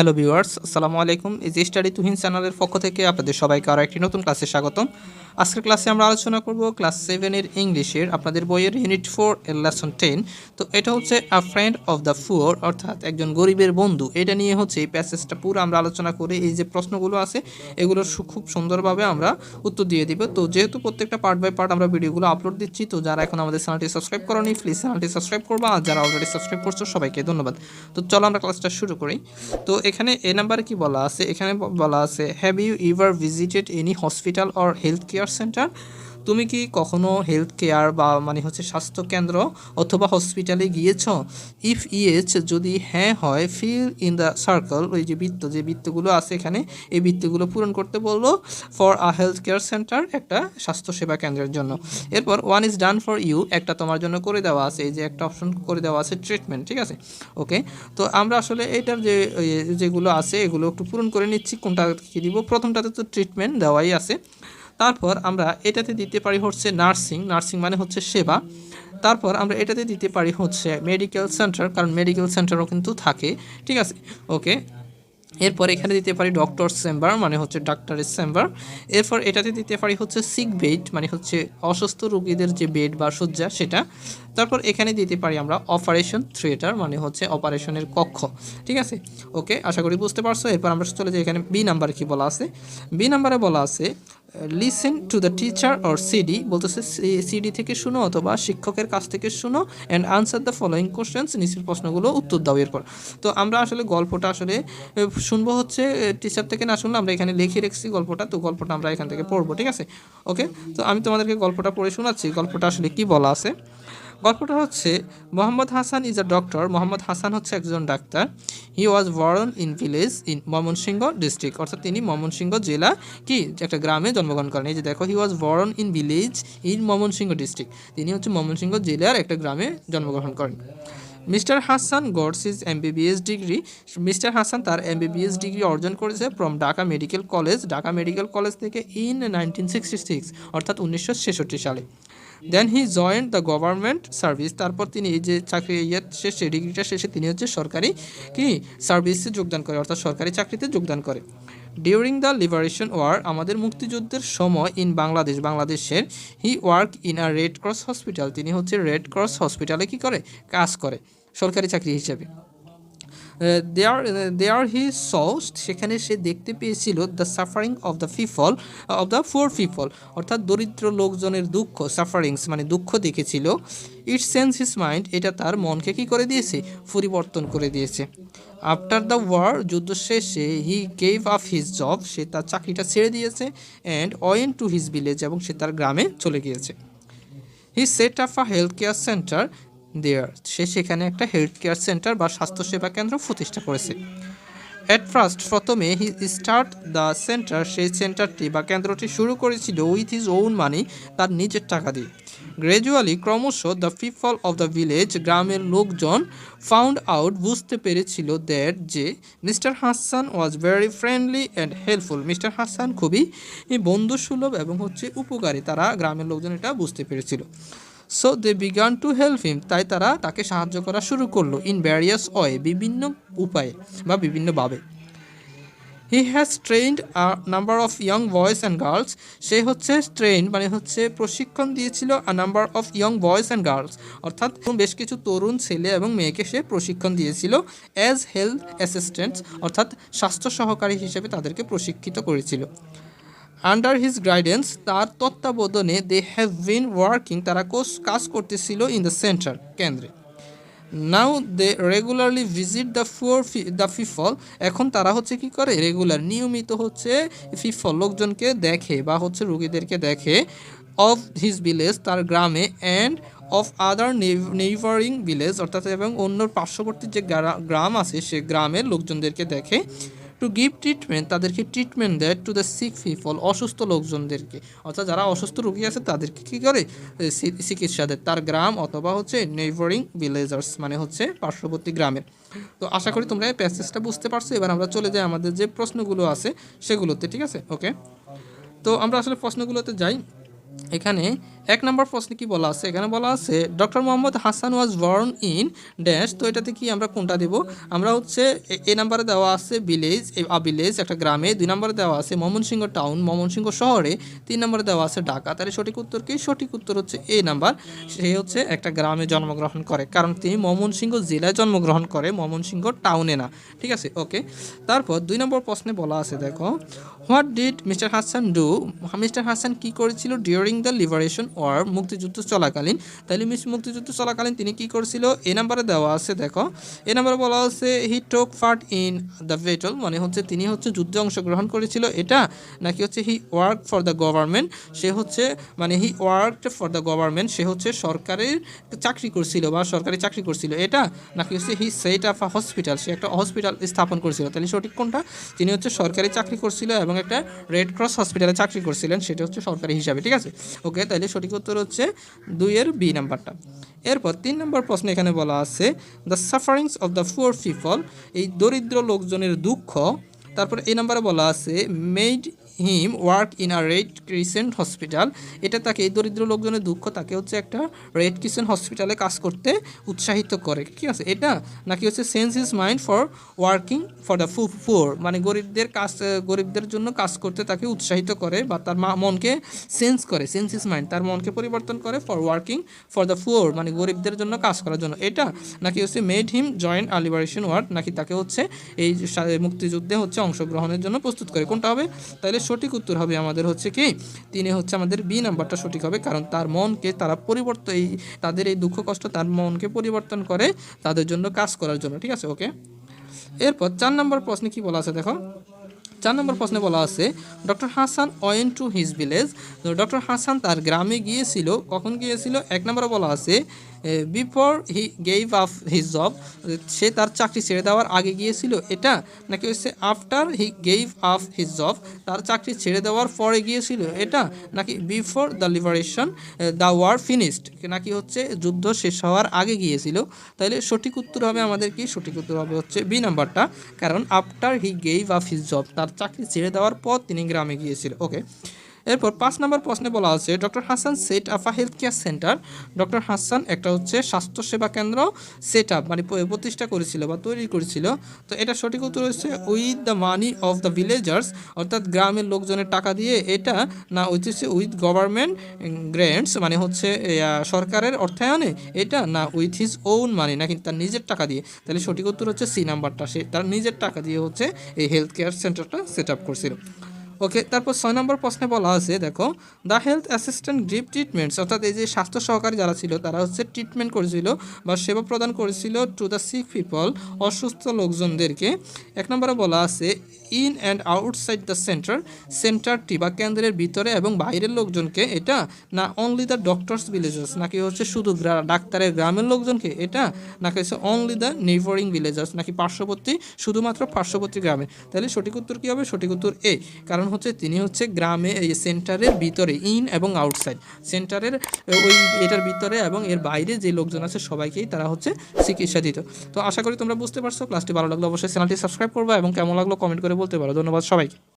Hello viewers আসসালামু আলাইকুম। এই যে স্টাডি তুহিন চ্যানেলের পক্ষ থেকে আপনাদের সবাইকে আরও একটি নতুন ক্লাসে স্বাগতম। আজকের ক্লাসে আমরা আলোচনা করব ক্লাস সেভেনের ইংলিশের আপনাদের বইয়ের ইউনিট ফোর এর লেসন টেন তো এটা হচ্ছে a friend of the poor অর্থাৎ একজন গরিবের বন্ধু। এটা নিয়ে হচ্ছে এই প্যাসেজটা পুরো আমরা আলোচনা করে এই যে প্রশ্নগুলো আছে এগুলোর খুব সুন্দরভাবে আমরা উত্তর দিয়ে দিব। তো যেহেতু প্রত্যেকটা পার্ট বাই পার্ট আমরা ভিডিওগুলো আপলোড দিচ্ছি, তো যারা এখন আমাদের চ্যানেলটি সাবস্ক্রাইব করনি প্লিজ চ্যানেলটি সাবস্ক্রাইব করবা। আর যারা অলরেডি সাবস্ক্রাইব করছ, সবাইকে ধন্যবাদ। তো চলো আমরা ক্লাসটা শুরু করি। তো এখানে এ নাম্বারে কি বলা আছে? এখানে বলা আছে have you ever visited any hospital or health care centre তুমি কি কখনো হেলথ কেয়ার বা মানে হচ্ছে স্বাস্থ্য কেন্দ্র অথবা হসপিটালে গিয়েছ? ইফ ইয়েস যদি হ্যাঁ হয় ফিল ইন দ্য সার্কেল ওই যে বৃত্ত, যে বৃত্তগুলো আছে এখানে, এই বৃত্তগুলো পূরণ করতে বলল for a health care centre একটা স্বাস্থ্যসেবা কেন্দ্রের জন্য। এরপর one is done for you একটা তোমার জন্য করে দেওয়া আছে, এই যে একটা অপশন করে দেওয়া আছে ট্রিটমেন্ট ঠিক আছে? ওকে তো আমরা আসলে এটার যে যেগুলো আছে, এগুলো একটু পূরণ করে নিচ্ছি, কোনটা কী দিব? প্রথমটাতে তো ট্রিটমেন্ট দেওয়াই আছে। তারপর আমরা এটাতে দিতে পারি হচ্ছে নার্সিং নার্সিং মানে হচ্ছে সেবা। তারপর আমরা এটাতে দিতে পারি হচ্ছে মেডিকেল সেন্টার কারণ মেডিকেল সেন্টারও কিন্তু থাকে, ঠিক আছে? ওকে এরপর এখানে দিতে পারি ডক্টর চেম্বার মানে হচ্ছে ডাক্তারের চেম্বার এরপর এটাতে দিতে পারি হচ্ছে সিক বেড মানে হচ্ছে অসুস্থ রোগীদের যে বেড বা শয্যা সেটা। তারপর এখানে দিতে পারি আমরা অপারেশন থিয়েটার মানে হচ্ছে অপারেশনের কক্ষ, ঠিক আছে? ওকে আশা করি বুঝতে পারছ? এরপর আমরা চলে যাই এখানে বি নাম্বারে কি বলা আছে? বি নাম্বারে বলা আছে listen to the teacher or CD বলতেছে সিডি থেকে শুনো অথবা শিক্ষকের কাছ থেকে শুনো and answer the following questions নিচের প্রশ্নগুলো উত্তর দাও এরপর। তো আমরা আসলে গল্পটা আসলে শুনব হচ্ছে টিচার থেকে না শুনলে আমরা এখানে লিখে রেখেছি গল্পটা, তো গল্পটা আমরা এখান থেকে পড়ব, ঠিক আছে? ওকে তো আমি তোমাদেরকে গল্পটা পড়ে শোনাচ্ছি, গল্পটা আসলে কি বলা আছে? গল্পটা হচ্ছে Mohammad Hasan is a doctor. Mohammad Hasan হচ্ছে একজন doctor. He was born in village in Mymensingh district অর্থাৎ তিনি ময়মনসিংহ জেলা কি? একটা গ্রামে জন্মগ্রহণ করেন। এই যে দেখো he was born in village in Mymensingh district তিনি হচ্ছে ময়মনসিংহ জেলার একটা গ্রামে জন্মগ্রহণ করেন। Mr Hasan got his MBBS degree. Mr Hasan তার এমবিবিএস ডিগ্রি অর্জন করেছে from Dhaka Medical College. Dhaka Medical College থেকে ইন নাইনটিন সিক্সটি সিক্স অর্থাৎ উনিশশো ছেষট্টি সালে। Then he joined the government service তারপর তিনি এই যে চাকরি ইয়ে শেষে, ডিগ্রিটা শেষে তিনি হচ্ছে সরকারি কি? সার্ভিসে যোগদান করে, অর্থাৎ সরকারি চাকরিতে যোগদান করে। ডিউরিং দ্য লিবারেশন ওয়ার আমাদের মুক্তিযুদ্ধের সময় ইন বাংলাদেশ বাংলাদেশের he work in a Red Cross hospital তিনি হচ্ছে রেড ক্রস হসপিটালে কি করে? কাজ করে, সরকারি চাকরি হিসেবে। দেয়ার দেয়ার হি স সেখানে সে দেখতে পেয়েছিল the suffering of the people of the poor people অর্থাৎ দরিদ্র লোকজনের দুঃখ সাফারিংস মানে দুঃখ দেখেছিল। ইট সেন্স হিস মাইন্ড এটা তার মনকে কি করে দিয়েছে? পরিবর্তন করে দিয়েছে। আফটার দ্য ওয়ার যুদ্ধ শেষে he gave up his job সে তার চাকরিটা ছেড়ে দিয়েছে and went to his village এবং সে তার গ্রামে চলে গিয়েছে। He set up a health care centre there. সে সেখানে একটা হেলথ কেয়ার সেন্টার বা স্বাস্থ্যসেবা কেন্দ্র প্রতিষ্ঠা করেছে। অ্যাট ফার্স্ট প্রথমে হি স্টার্ট দ্য সেন্টার সেই সেন্টারটি বা কেন্দ্রটি শুরু করেছিল উইথ হিজ ওন মানি তার নিজের টাকা দিয়ে। গ্র্যাজুয়ালি ক্রমশ the people of the village গ্রামের লোকজন ফাউন্ড আউট বুঝতে পেরেছিল দ্যাট যে Mr Hasan was very friendly and helpful Mr Hasan খুবই বন্ধুসুলভ এবং হচ্ছে উপকারী। তারা গ্রামের লোকজন এটা বুঝতে পেরেছিল। So they began to help him তাই তারা তাকে সাহায্য করা শুরু করল ইন ভ্যারিয়াস ওয়ে বিভিন্ন উপায়ে বা বিভিন্নভাবে he has trained number of young boys and girls সে হচ্ছে ট্রেন মানে হচ্ছে প্রশিক্ষণ দিয়েছিল a number of young boys and girls অর্থাৎ বেশ কিছু তরুণ ছেলে এবং মেয়েকে সে প্রশিক্ষণ দিয়েছিল অ্যাজ হেলথ অ্যাসিস্ট্যান্টস অর্থাৎ স্বাস্থ্য সহকারী হিসেবে তাদেরকে প্রশিক্ষিত করেছিল। আন্ডার হিজ গাইডেন্স তার তত্ত্বাবধানে দে হ্যাভ বিন ওয়ার্কিং তারা কাজ করতেছিল ইন দ্য সেন্টার কেন্দ্রে। Now they regularly visit the poor the people এখন তারা হচ্ছে কি করে? রেগুলার নিয়মিত হচ্ছে ফিফল লোকজনকে দেখে বা হচ্ছে রুগীদেরকে দেখে অফ হিজ ভিলেজ তার গ্রামে and of other neighbouring village অর্থাৎ এবং অন্য পার্শ্ববর্তী যে গ্রাম আছে, সে গ্রামের লোকজনদেরকে দেখে। টু গিভ ট্রিটমেন্ট তাদেরকে ট্রিটমেন্ট দেয় টু দ্য সিক পিপল অসুস্থ লোকজনদেরকে। অর্থাৎ যারা অসুস্থ রোগী আছে, তাদেরকে কী করে? চিকিৎসা দেয়। তার গ্রাম অথবা হচ্ছে নেইবারিং ভিলেজার্স মানে হচ্ছে পার্শ্ববর্তী গ্রামের। তো আশা করি তোমরা এই প্যাসেজটা বুঝতে পারছ। এবার আমরা চলে যাই আমাদের যে প্রশ্নগুলো আছে, সেগুলোতে, ঠিক আছে? ওকে তো আমরা আসলে প্রশ্নগুলোতে যাই। এখানে এক নম্বর প্রশ্নে কি বলা আছে? এখানে বলা আছে doctor Mohammad Hasan was born in dash তো এটাতে কি আমরা কোনটা দেব? আমরা হচ্ছে এ- নাম্বারে দেওয়া আছে ভিলেজ আ ভিলেজ একটা গ্রামে, দুই নম্বরে দেওয়া আছে ময়মনসিংহ টাউন ময়মনসিংহ শহরে, তিন নম্বরে দেওয়া আছে ঢাকা। তাহলে সঠিক উত্তর কি? সঠিক উত্তর হচ্ছে এ নাম্বার। সে হচ্ছে একটা গ্রামে জন্মগ্রহণ করে, কারণ তিনি ময়মনসিংহ জেলায় জন্মগ্রহণ করে, ময়মনসিংহ টাউনে না। ঠিক আছে? ওকে। তারপর দুই নম্বর প্রশ্নে বলা আছে, দেখো what did Mr Hasan do Mr Hasan কি করেছিল ডিউরিং দ্য লিবারেশন ওয়ার মুক্তিযুদ্ধ চলাকালীন। তাহলে মিস মুক্তিযুদ্ধ চলাকালীন তিনি কি করেছিল? এ নাম্বারে দেওয়া আছে, দেখো। এ নাম্বারে বলা আছে হি টোক পার্ট ইন দ্য ভেটল মানে হচ্ছে তিনি হচ্ছে যুদ্ধে অংশগ্রহণ করেছিল এটা, নাকি হচ্ছে he work for the government সে হচ্ছে মানে he work for the government সে হচ্ছে সরকারের চাকরি করছিল বা সরকারি চাকরি করছিল এটা, নাকি হচ্ছে he set up a hospital সে একটা হসপিটাল স্থাপন করেছিল। তাহলে সঠিক কোনটা? তিনি হচ্ছে সরকারি চাকরি করছিল এবং একটা রেড ক্রস হসপিটালে চাকরি করছিলেন, সেটা হচ্ছে সরকারি হিসাবে, ঠিক আছে? ওকে তাহলে সঠিক উত্তর হচ্ছে দুইয়ের বি নাম্বারটা এরপর তিন নম্বর প্রশ্ন এখানে বলা আছে the sufferings of the poor people এই দরিদ্র লোকজনের দুঃখ। তারপর এই নাম্বারে বলা আছে made him work in a Red Crescent hospital এটা তাকে, এই দরিদ্র লোকজনের দুঃখ তাকে হচ্ছে একটা রেড ক্রিসেন্ট হসপিটালে কাজ করতে উৎসাহিত করে। কি আছে? এটা নাকি হচ্ছে changes his mind for working for the poor poor মানে গরিবদের কাজ, গরিবদের জন্য কাজ করতে তাকে উৎসাহিত করে বা তার মনকে সেন্স করে সেন্স ইজ মাইন্ড তার মনকে পরিবর্তন করে for working for the poor মানে গরিবদের জন্য কাজ করার জন্য। এটা নাকি হচ্ছে made him join a liberation war নাকি তাকে হচ্ছে এই মুক্তিযুদ্ধে হচ্ছে অংশগ্রহণের জন্য প্রস্তুত করে। কোনটা হবে? তাহলে সঠিক উত্তর হবে আমাদের হচ্ছে কি? তিনি হচ্ছে আমাদের বি নাম্বারটা সঠিক হবে, কারণ তার মনকে তারা পরিবর্তন এই তাদের এই দুঃখ কষ্ট তার মনকে পরিবর্তন করে তাদের জন্য কাজ করার জন্য, ঠিক আছে? ওকে? এরপর চার নম্বর প্রশ্নে কি বলা আছে দেখো? চার নম্বর প্রশ্নে বলা আছে, doctor Hasan went to his village. Doctor Hasan তার গ্রামে গিয়েছিল, কখন গিয়েছিল? এক নম্বরে বলা আছে before he gave up his job সে তার চাকরি ছেড়ে দেওয়ার আগে গিয়েছিল। এটা নাকি হচ্ছে after he gave up his job তার চাকরি ছেড়ে দেওয়ার পরে গিয়েছিল। এটা নাকি before the liberation the war finished নাকি হচ্ছে যুদ্ধ শেষ হওয়ার আগে গিয়েছিল। তাহলে সঠিক উত্তর হবে আমাদের কি? সঠিক উত্তর হবে হচ্ছে বি নাম্বারটা। কারণ after he gave up his job তার চাকরি ছেড়ে দেওয়ার পর তিনি গ্রামে গিয়েছিল। ওকে এরপর পাঁচ নম্বর প্রশ্নে বলা আছে doctor Hasan set up a health care centre. Doctor Hasan একটা হচ্ছে স্বাস্থ্যসেবা কেন্দ্র সেট আপ মানে প্রতিষ্ঠা করেছিল বা তৈরি করেছিল। তো এটা সঠিক উত্তর হচ্ছে with the money of the villagers, অর্থাৎ গ্রামের লোকজনের টাকা দিয়ে এটা না হচ্ছে উইথ গভর্নমেন্ট গ্র্যান্টস মানে হচ্ছে সরকারের অর্থায়নে এটা না উইথ হিজ ওন মানি না কিন্তু তার নিজের টাকা দিয়ে। তাহলে সঠিক উত্তর হচ্ছে সি নাম্বারটা, সে তার নিজের টাকা দিয়ে হচ্ছে এই হেলথ কেয়ার সেন্টারটা সেট আপ করছিল। ওকে তারপর ছয় নম্বর প্রশ্নে বলা আছে, দেখো the health assistant grip treatments অর্থাৎ এই যে স্বাস্থ্য সহকারী যারা ছিল, তারা হচ্ছে ট্রিটমেন্ট করেছিল বা সেবা প্রদান করেছিল টু দ্য সিক পিপল অসুস্থ লোকজনদেরকে। এক নম্বরে বলা আছে in and outside the centre সেন্টারটি বা কেন্দ্রের ভিতরে এবং বাইরের লোকজনকে এটা না অনলি দ্য ডক্টরস ভিলেজার্স নাকি হচ্ছে শুধু ডাক্তারের গ্রামের লোকজনকে এটা, নাকি হচ্ছে অনলি দ্য নেইবারিং ভিলেজার্স নাকি পার্শ্ববর্তী, শুধুমাত্র পার্শ্ববর্তী গ্রামে? তাহলে সঠিক উত্তর কী হবে? সঠিক উত্তর এ কারণ হচ্ছে, তিনি হচ্ছে গ্রামে সেন্টারের ভিতরে, ইন এবং আউটসাইড। সেন্টারের, ওই এটার ভিতরে এবং এর বাইরে যে লোকজন আছে, সবাইকেই তারা হচ্ছে চিকিৎসা দিত। তো আশা করি তোমরা বুঝতে পারছ। ক্লাসটি ভালো লাগল অবশ্যই চ্যানেলটি সাবস্ক্রাইব করব এবং কেমন লাগল কমেন্ট করে বলতে পারো। ধন্যবাদ সবাইকে।